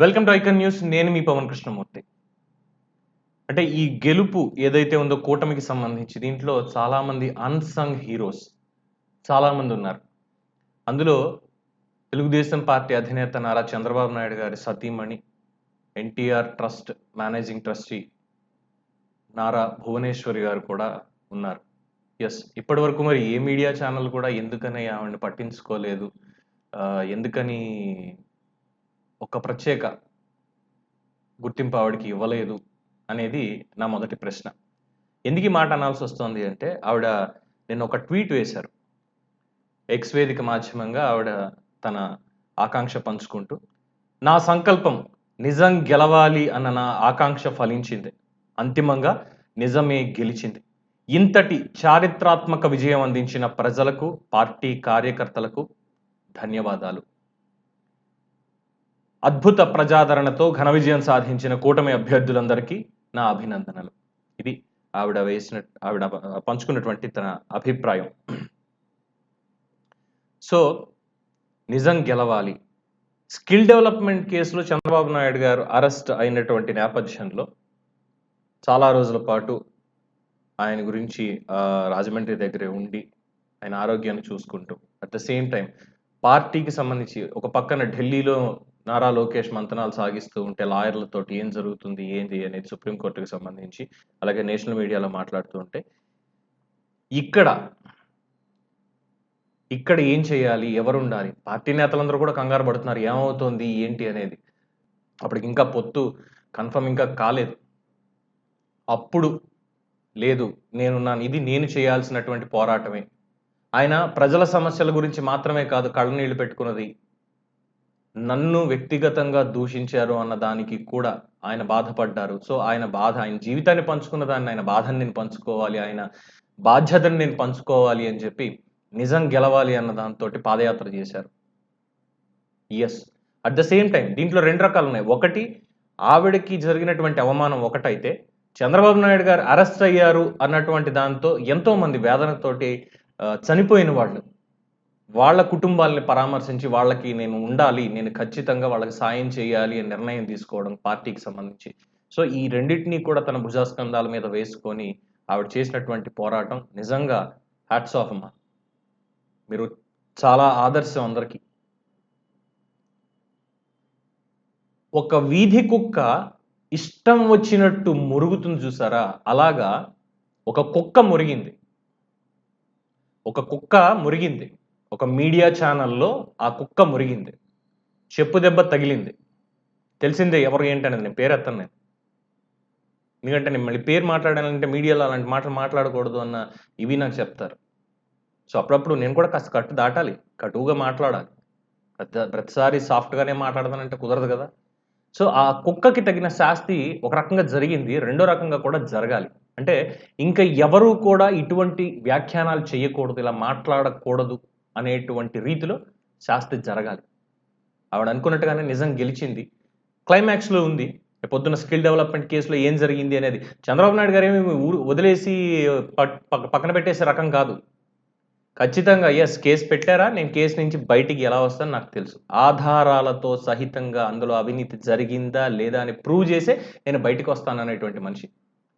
Welcome to icon news నేను మీ పవన్ కృష్ణమూర్తి. అంటే ఈ గెలుపు ఏదైతే ఉందో కూటమికి సంబంధించి దీంట్లో చాలామంది అన్సంగ్ హీరోస్ చాలామంది ఉన్నారు. అందులో తెలుగుదేశం పార్టీ అధినేత నారా చంద్రబాబు నాయుడు గారి సతీమణి NTR trust managing trustee Nara Bhuvaneswari గారు కూడా ఉన్నారు. ఎస్ ఇప్పటి వరకు మరి ఏ మీడియా ఛానల్ కూడా ఎందుకని ఆవిడని పట్టించుకోలేదు? ఎందుకని ఒక ప్రత్యేక గుర్తింపు ఆవిడకి ఇవ్వలేదు అనేది నా మొదటి ప్రశ్న. ఎందుకు ఈ మాట అనాల్సి వస్తుంది అంటే ఆవిడ నేను ఒక ట్వీట్ వేశారు. ఎక్స్ వేదిక మాధ్యమంగా ఆవిడ తన ఆకాంక్ష పంచుకుంటూ నా సంకల్పం నిజం గెలవాలి అన్న నా ఆకాంక్ష ఫలించింది. అంతిమంగా నిజమే గెలిచింది. ఇంతటి చారిత్రాత్మక విజయం అందించిన ప్రజలకు పార్టీ కార్యకర్తలకు ధన్యవాదాలు. అద్భుత ప్రజాదరణతో ఘన విజయం సాధించిన కూటమి అభ్యర్థులందరికీ నా అభినందనలు. ఇది ఆవిడ వేసిన ఆవిడ పంచుకున్నటువంటి తన అభిప్రాయం. సో నిజం గెలవాలి. స్కిల్ డెవలప్మెంట్ కేసులో చంద్రబాబు నాయుడు గారు అరెస్ట్ అయినటువంటి నేపథ్యంలో చాలా రోజుల పాటు ఆయన గురించి రాజమండ్రి దగ్గరే ఉండి ఆయన ఆరోగ్యాన్ని చూసుకుంటూ అట్ ద సేమ్ టైం పార్టీకి సంబంధించి ఒక పక్కన ఢిల్లీలో నారా లోకేష్ మంతనాలు సాగిస్తూ ఉంటే లాయర్లతోటి ఏం జరుగుతుంది ఏంది అనేది సుప్రీంకోర్టుకి సంబంధించి అలాగే నేషనల్ మీడియాలో మాట్లాడుతూ ఉంటే ఇక్కడ ఇక్కడ ఏం చేయాలి ఎవరు ఉండాలి పార్టీ నేతలందరూ కూడా కంగారు పడుతున్నారు ఏమవుతుంది ఏంటి అనేది. అప్పటికి ఇంకా పొత్తు కన్ఫర్మ్ ఇంకా కాలేదు. అప్పుడు లేదు నేనున్నాను ఇది నేను చేయాల్సినటువంటి పోరాటమే. ఆయన ప్రజల సమస్యల గురించి మాత్రమే కాదు కళ్ళనీళ్ళు పెట్టుకున్నది నన్ను వ్యక్తిగతంగా దూషించారు అన్న దానికి కూడా ఆయన బాధపడ్డారు. సో ఆయన బాధ ఆయన జీవితాన్ని పంచుకున్న దాన్ని ఆయన బాధని నేను పంచుకోవాలి ఆయన బాధ్యతను నేను పంచుకోవాలి అని చెప్పి నిజం గెలవాలి అన్న దాంతో పాదయాత్ర చేశారు. Yes at the same time దీంట్లో రెండు రకాలు ఉన్నాయి. ఒకటి ఆవిడకి జరిగినటువంటి అవమానం ఒకటైతే చంద్రబాబు నాయుడు గారు అరెస్ట్ అయ్యారు అన్నటువంటి దాంతో ఎంతో మంది వేదనతోటి చనిపోయిన వాళ్ళు వాళ్ళ కుటుంబాలని పరామర్శించి వాళ్ళకి నేను ఉండాలి నేను ఖచ్చితంగా వాళ్ళకి సాయం చేయాలి అని నిర్ణయం తీసుకోవడం పార్టీకి సంబంధించి. సో ఈ రెండింటినీ కూడా తన భుజాస్కంధాల మీద వేసుకొని ఆవిడ చేసినటువంటి పోరాటం నిజంగా హ్యాట్స్ ఆఫ్ అమ్మా. మీరు చాలా ఆదర్శం అందరికీ. ఒక వీధి కుక్క ఇష్టం వచ్చినట్టు మురుగుతుంది చూసారా? అలాగా ఒక కుక్క మురిగింది. ఒక కుక్క మురిగింది. ఒక మీడియా ఛానల్లో ఆ కుక్క మురిగింది. చెప్పు దెబ్బ తగిలింది. తెలిసిందే ఎవరు ఏంటనేది నేను పేరు ఎత్తాను నేను. ఎందుకంటే నేను మళ్ళీ పేరు మాట్లాడాలంటే మీడియాలో అలాంటి మాటలు మాట్లాడకూడదు అన్న ఇవి నాకు చెప్తారు. సో అప్పుడప్పుడు నేను కూడా కాస్త కట్టు దాటాలి. కటువుగా మాట్లాడాలి. ప్రతి ప్రతిసారి సాఫ్ట్గానే మాట్లాడదానంటే కుదరదు కదా. సో ఆ కుక్కకి తగిన శాస్తి ఒక రకంగా జరిగింది. రెండో రకంగా కూడా జరగాలి. అంటే ఇంకా ఎవరు కూడా ఇటువంటి వ్యాఖ్యానాలు చేయకూడదు ఇలా మాట్లాడకూడదు. అనేటువంటి రీతిలో శాస్త్రి జరగాలి. ఆవిడ అనుకున్నట్టుగానే నిజం గెలిచింది. క్లైమాక్స్లో ఉంది. పొద్దున్న స్కిల్ డెవలప్మెంట్ కేసులో ఏం జరిగింది అనేది చంద్రబాబు నాయుడు గారు ఏమి ఊరు వదిలేసి పక్కన పెట్టేసే రకం కాదు. ఖచ్చితంగా ఎస్ కేసు పెట్టారా? నేను కేసు నుంచి బయటికి ఎలా వస్తాను నాకు తెలుసు. ఆధారాలతో సహితంగా అందులో అవినీతి జరిగిందా లేదా అని ప్రూవ్ చేసే నేను బయటకు వస్తాను అనేటువంటి మనిషి.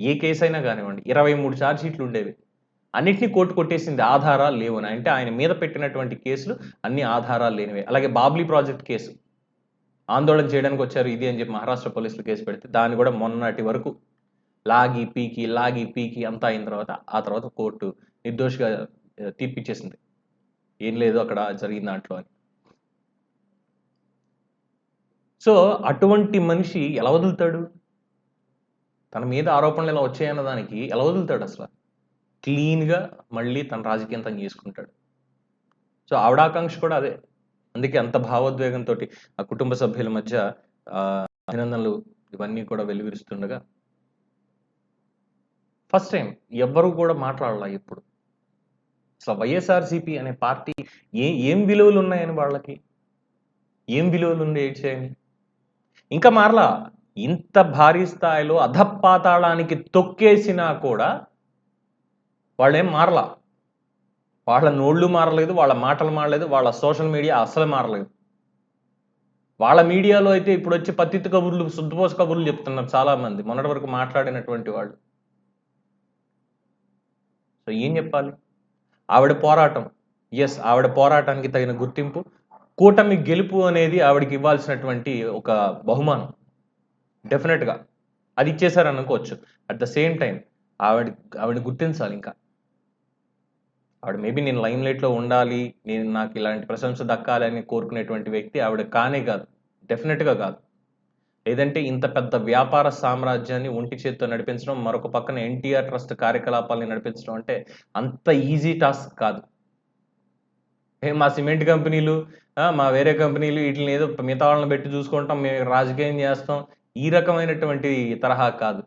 ఏ కేసు అయినా కానివ్వండి. ఇరవై మూడు ఛార్జ్ షీట్లు ఉండేవి. అన్నిటినీ కోర్టు కొట్టేసింది ఆధారాలు లేవని అంటే ఆయన మీద పెట్టినటువంటి కేసులు అన్ని ఆధారాలు లేనివే. అలాగే బాబ్లీ ప్రాజెక్ట్ కేసు. ఆందోళన చేయడానికి వచ్చారు ఇది అని చెప్పి మహారాష్ట్ర పోలీసులు కేసు పెడితే దాన్ని కూడా మొన్నటి వరకు లాగి పీకి లాగి పీకి అంతా అయిన తర్వాత ఆ తర్వాత కోర్టు నిర్దోషిగా తీర్పిచ్చేసింది. ఏం లేదు అక్కడ జరిగిన దాంట్లో అని. సో అటువంటి మనిషి ఎలా వదులుతాడు? తన మీద ఆరోపణలు ఇలా వచ్చాయన్న దానికి ఎలా వదులుతాడు అసలు? క్లీన్గా మళ్ళీ తన రాజకీయం తను చేసుకుంటాడు. సో ఆవిడాకాంక్ష కూడా అదే. అందుకే అంత భావోద్వేగంతో ఆ కుటుంబ సభ్యుల మధ్య అభినందనలు ఇవన్నీ కూడా వెలువరిస్తుండగా ఫస్ట్ టైం ఎవ్వరూ కూడా మాట్లాడాల ఇప్పుడు అసలు వైఎస్ఆర్సీపీ అనే పార్టీ ఏ ఏం విలువలు ఉన్నాయని వాళ్ళకి? ఏం విలువలు ఉండే చేయని ఇంకా మారలా. ఇంత భారీ స్థాయిలో అధపాతాళానికి తొక్కేసినా కూడా వాళ్ళేం మారలా. వాళ్ళ నోళ్ళు మారలేదు వాళ్ళ మాటలు మారలేదు వాళ్ళ సోషల్ మీడియా అసలు మారలేదు. వాళ్ళ మీడియాలో అయితే ఇప్పుడు వచ్చి పత్తిత్తు కబుర్లు శుద్ధపోస కబుర్లు చెప్తున్నారు చాలా మంది మొన్నటి వరకు మాట్లాడినటువంటి వాళ్ళు. సో ఏం చెప్పాలి? ఆవిడ పోరాటం. ఎస్ ఆవిడ పోరాటానికి తగిన గుర్తింపు. కూటమి గెలుపు అనేది ఆవిడకి ఇవ్వాల్సినటువంటి ఒక బహుమానం. డెఫినెట్గా అది ఇచ్చేసారనుకోవచ్చు అట్ ద సేమ్ టైం ఆవిడ ఆవిడ గుర్తించాలి ఇంకా. ఆవిడ మేబీ నేను లైమ్ లైట్లో ఉండాలి నేను నాకు ఇలాంటి ప్రశంస దక్కాలని కోరుకునేటువంటి వ్యక్తి ఆవిడ కానే కాదు డెఫినెట్గా కాదు. లేదంటే ఇంత పెద్ద వ్యాపార సామ్రాజ్యాన్ని ఒంటి చేత్తో నడిపించడం మరొక పక్కన ఎన్టీఆర్ ట్రస్ట్ కార్యకలాపాలని నడిపించడం అంటే అంత ఈజీ టాస్క్ కాదు. మా సిమెంట్ కంపెనీలు మా వేరే కంపెనీలు వీటిని ఏదో మిగతా వాళ్ళని పెట్టి చూసుకుంటాం మేము రాజకీయం చేస్తాం ఈ రకమైనటువంటి తరహా కాదు.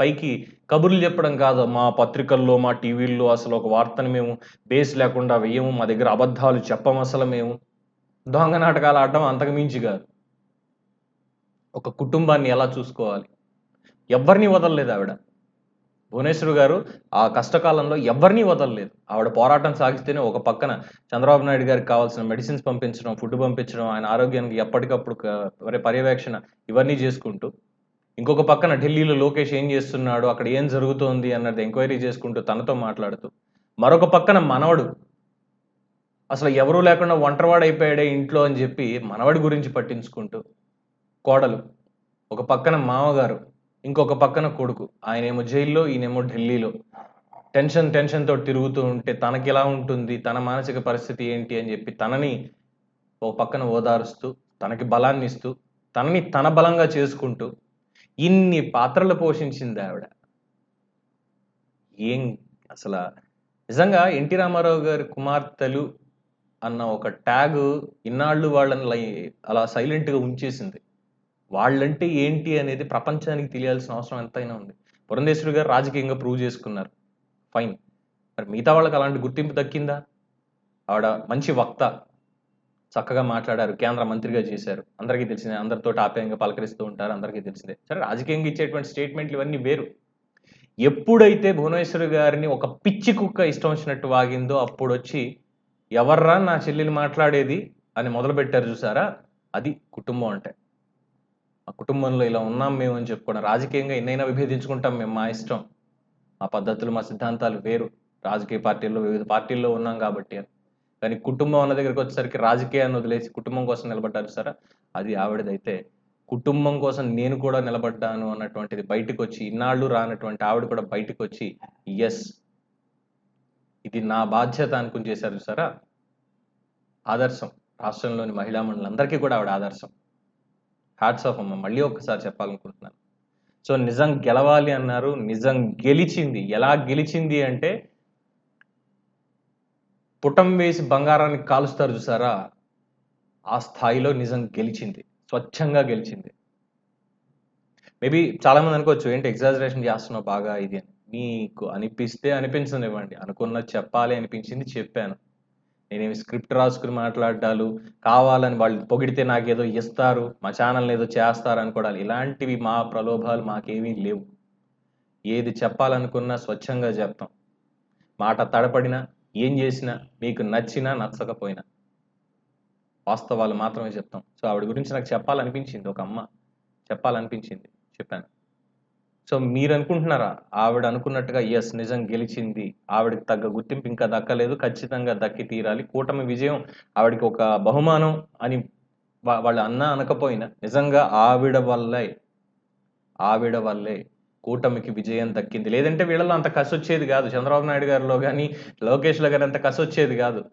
పైకి కబుర్లు చెప్పడం కాదు మా పత్రికల్లో మా టీవీల్లో అసలు ఒక వార్తను మేము బేస్ లేకుండా వేయము మా దగ్గర అబద్ధాలు చెప్పము అసలు మేము. దొంగ నాటకాలు ఆడటం అంతకుమించి కాదు. ఒక కుటుంబాన్ని ఎలా చూసుకోవాలి? ఎవరిని వదలలేదు ఆవిడ. భువనేశ్వర్ గారు ఆ కష్టకాలంలో ఎవరిని వదలలేదు. ఆవిడ పోరాటం సాగిస్తేనే ఒక పక్కన చంద్రబాబు నాయుడు గారికి కావాల్సిన మెడిసిన్స్ పంపించడం ఫుడ్ పంపించడం ఆయన ఆరోగ్యానికి ఎప్పటికప్పుడు పర్యవేక్షణ ఇవన్నీ చేసుకుంటూ ఇంకొక పక్కన ఢిల్లీలో లోకేష్ ఏం చేస్తున్నాడు అక్కడ ఏం జరుగుతోంది అన్నది ఎంక్వైరీ చేసుకుంటూ తనతో మాట్లాడుతూ మరొక పక్కన మనవడు. అసలు ఎవరూ లేకుండా ఒంటరివాడైపోయాడే అయిపోయాడే ఇంట్లో అని చెప్పి మనవడి గురించి పట్టించుకుంటూ కోడలు ఒక పక్కన మామగారు ఇంకొక పక్కన కొడుకు ఆయనేమో జైల్లో ఈయనేమో ఢిల్లీలో. టెన్షన్ టెన్షన్తో తిరుగుతూ ఉంటే తనకి ఎలా ఉంటుంది తన మానసిక పరిస్థితి ఏంటి అని చెప్పి తనని ఒక పక్కన ఓదారుస్తూ తనకి బలాన్ని ఇస్తూ తనని తన బలంగా చేసుకుంటూ ఇన్ని పాత్రలు పోషించింది ఆవిడ. ఏం అసలు నిజంగా ఎన్టీ రామారావు గారి కుమార్తెలు అన్న ఒక ట్యాగ్ ఇన్నాళ్ళు వాళ్ళని అలా సైలెంట్గా ఉంచేసింది. వాళ్ళంటే ఏంటి అనేది ప్రపంచానికి తెలియాల్సిన అవసరం ఎంతైనా ఉంది. పురంధేశ్వరి గారు రాజకీయంగా ప్రూవ్ చేసుకున్నారు. ఫైన్. మరి మిగతా వాళ్ళకి అలాంటి గుర్తింపు దక్కిందా? ఆవిడ మంచి వక్త. చక్కగా మాట్లాడారు కేంద్ర మంత్రిగా చేశారు. అందరికీ తెలిసిందే అందరితో ఆప్యాయంగా పలకరిస్తూ ఉంటారు అందరికీ తెలిసిందే. సరే రాజకీయంగా ఇచ్చేటువంటి స్టేట్మెంట్లు ఇవన్నీ వేరు. ఎప్పుడైతే భువనేశ్వర్ గారిని ఒక పిచ్చి కుక్క ఇష్టం వచ్చినట్టు వాగిందో అప్పుడు వచ్చి ఎవర్రా నా చెల్లెలు మాట్లాడేది? అని మొదలు పెట్టారు చూసారా? అది కుటుంబం అంటే. ఆ కుటుంబంలో ఇలా ఉన్నాం మేము అని చెప్పుకోవడం రాజకీయంగా ఎన్నైనా విభేదించుకుంటాం మేము మా ఇష్టం. మా పద్ధతులు మా సిద్ధాంతాలు వేరు. రాజకీయ పార్టీల్లో వివిధ పార్టీల్లో ఉన్నాం కాబట్టి అని. కానీ కుటుంబం అన్న దగ్గరికి వచ్చేసరికి రాజకీయాన్ని వదిలేసి కుటుంబం కోసం నిలబడ్డారు సార్. అది ఆవిడదైతే కుటుంబం కోసం నేను కూడా నిలబడ్డాను అన్నటువంటిది బయటకు వచ్చి ఇన్నాళ్ళు రానటువంటి ఆవిడ కూడా బయటకు వచ్చి ఎస్ ఇది నా బాధ్యత అనుకుని చేశారు సారా. ఆదర్శం. రాష్ట్రంలోని మహిళా మండలందరికీ కూడా ఆవిడ ఆదర్శం. హ్యాట్స్ ఆఫ్ అమ్మ. మళ్ళీ ఒక్కసారి చెప్పాలనుకుంటున్నాను. సో నిజం గెలవాలి అన్నారు. నిజం గెలిచింది. ఎలా గెలిచింది అంటే పుటం వేసి బంగారాన్ని కాలుస్తారు చూసారా? ఆ స్థాయిలో నిజం గెలిచింది. స్వచ్ఛంగా గెలిచింది. మేబీ చాలా మంది అనుకోవచ్చు ఏంటి ఎగ్జాజరేషన్ చేస్తున్నావు బాగా ఇది? అని మీకు అనిపిస్తే అనిపించనివ్వండి. అనుకున్న చెప్పాలి అనిపించింది చెప్పాను. నేనేమి స్క్రిప్ట్ రాసుకుని మాట్లాడాలు కావాలని వాళ్ళు పొగిడితే నాకేదో ఇస్తారు మా ఛానల్ని ఏదో చేస్తారు అనుకోవడాలు ఇలాంటివి మా ప్రలోభాలు మాకేమీ లేవు. ఏది చెప్పాలనుకున్నా స్వచ్ఛంగా చెప్తాం. మాట తడపడినా ఏం చేసినా మీకు నచ్చినా నచ్చకపోయినా వాస్తవాలు మాత్రమే చెప్తాం. సో ఆవిడ గురించి నాకు చెప్పాలనిపించింది. ఒక అమ్మ చెప్పాలనిపించింది. చెప్పాను. సో మీరు అనుకుంటున్నారా ఆవిడ అనుకున్నట్టుగా ఎస్ నిజం గెలిచింది. ఆవిడకి తగ్గ గుర్తింపు ఇంకా దక్కలేదు. ఖచ్చితంగా దక్కి తీరాలి. కూటమి విజయం ఆవిడకి ఒక బహుమానం అని వాళ్ళ వాళ్ళు అన్నా అనకపోయినా నిజంగా ఆవిడ వల్లే ఆవిడ వల్లే కూటమికి విజయం దక్కింది. లేదంటే వీళ్ళలో అంత కసి వచ్చేది కాదు. చంద్రబాబు నాయుడు గారిలో కానీ లోకేష్లో కానీ అంత కసి వచ్చేది కాదు.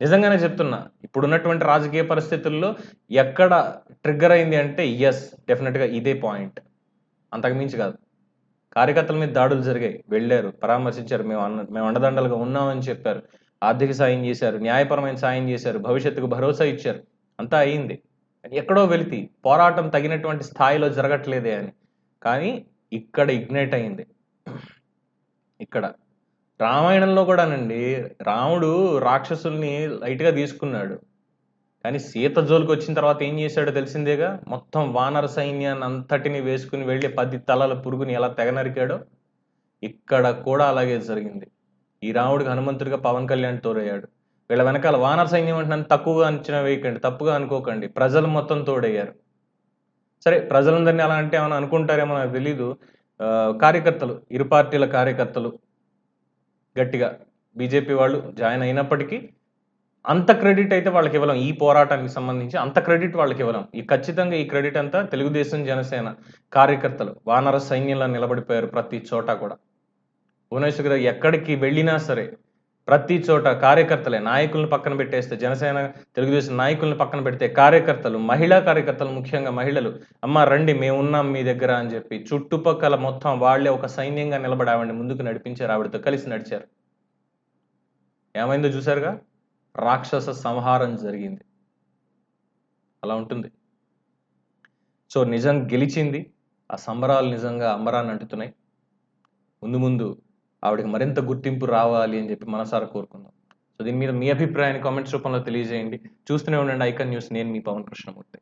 నిజంగానే చెప్తున్నా ఇప్పుడున్నటువంటి రాజకీయ పరిస్థితుల్లో ఎక్కడ ట్రిగ్గర్ అయింది అంటే ఎస్ డెఫినెట్గా ఇదే పాయింట్ అంతకుమించి కాదు. కార్యకర్తల మీద దాడులు జరిగాయి. వెళ్ళారు పరామర్శించారు. మేము అన్న మేము అండదండలుగా ఉన్నామని చెప్పారు. ఆర్థిక సాయం చేశారు న్యాయపరమైన సాయం చేశారు భవిష్యత్తుకు భరోసా ఇచ్చారు. అంతా అయింది. ఎక్కడో వెళితే పోరాటం తగినటువంటి స్థాయిలో జరగట్లేదే అని. కానీ ఇక్కడ ఇగ్నైట్ అయింది. ఇక్కడ. రామాయణంలో కూడానండి రాముడు రాక్షసుల్ని లైట్గా తీసుకున్నాడు. కానీ సీత జోలికి వచ్చిన తర్వాత ఏం చేశాడో తెలిసిందేగా? మొత్తం వానర సైన్యాన్ని అంతటిని వేసుకుని వెళ్ళి పది తలల పురుగుని ఎలా తెగ నరికాడో ఇక్కడ కూడా అలాగే జరిగింది. ఈ రాముడికి హనుమంతుడిగా పవన్ కళ్యాణ్ తోడయ్యాడు. వీళ్ళ వెనకాల వానర సైన్యం అంటే నన్ను తక్కువగా అంచనా వేయకండి తప్పుగా అనుకోకండి. ప్రజలు మొత్తం తోడయ్యారు. సరే ప్రజలందరినీ అలా అంటే ఏమైనా అనుకుంటారేమో నాకు తెలీదు. కార్యకర్తలు ఇరు పార్టీల కార్యకర్తలు గట్టిగా. బీజేపీ వాళ్ళు జాయిన్ అయినప్పటికీ అంత క్రెడిట్ అయితే వాళ్ళకి ఇవ్వలేం. ఈ పోరాటానికి సంబంధించి అంత క్రెడిట్ వాళ్ళకి ఇవ్వలేం. ఈ ఖచ్చితంగా ఈ క్రెడిట్ అంతా తెలుగుదేశం జనసేన కార్యకర్తలు వానర సైన్యంలో నిలబడిపోయారు ప్రతి చోట కూడా. భువనేశ్వర్ గారు ఎక్కడికి వెళ్ళినా సరే ప్రతి చోట కార్యకర్తలే నాయకులను పక్కన పెట్టేస్తే జనసేన తెలుగుదేశం నాయకులను పక్కన పెడితే కార్యకర్తలు మహిళా కార్యకర్తలు ముఖ్యంగా మహిళలు అమ్మ రండి మేము ఉన్నాం మీ దగ్గర అని చెప్పి చుట్టుపక్కల మొత్తం వాళ్ళే ఒక సైన్యంగా నిలబడి ఆవిడని ముందుకు నడిపించారు ఆవిడతో కలిసి నడిచారు. ఏమైందో చూసారుగా రాక్షస సంహారం జరిగింది. అలా ఉంటుంది. సో నిజం గెలిచింది. ఆ సంబరాలు నిజంగా అంబరాన్ని అంటుతున్నాయి. ముందు ముందు ఆవిడకి మరింత గుర్తింపు రావాలి అని చెప్పి మనసారా కోరుకుందాం. సో దీని మీద మీ అభిప్రాయాన్ని కామెంట్స్ రూపంలో తెలియజేయండి. చూస్తూనే ఉండండి ఐకన్ న్యూస్. నేను మీ పవన్ కృష్ణమూర్తి.